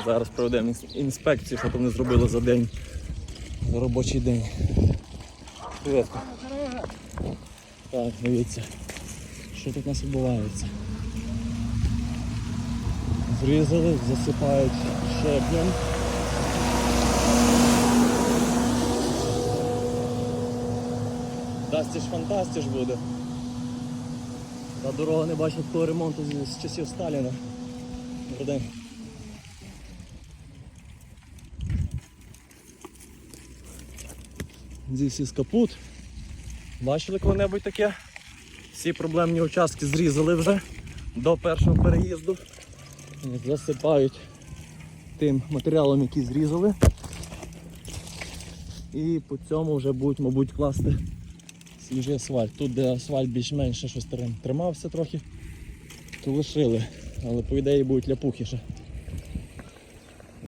Зараз проведемо інспекцію, що там вони зробили за день, за робочий день. Привіт. Так, дивіться, що тут у нас відбувається. Зрізали, засипають щеплем. Дастіж фантастіж буде. Та дорога не бачить такого ремонту з часів Сталіна. Добрий день. This is капут. Бачили коли-небудь таке? Всі проблемні участки зрізали вже до першого переїзду. Засипають тим матеріалом, який зрізали. І по цьому вже будуть, мабуть, класти свіжий асфальт. Тут, де асфальт більш-менше щось тримався трохи, то лишили. Але по ідеї будуть ляпухи ще.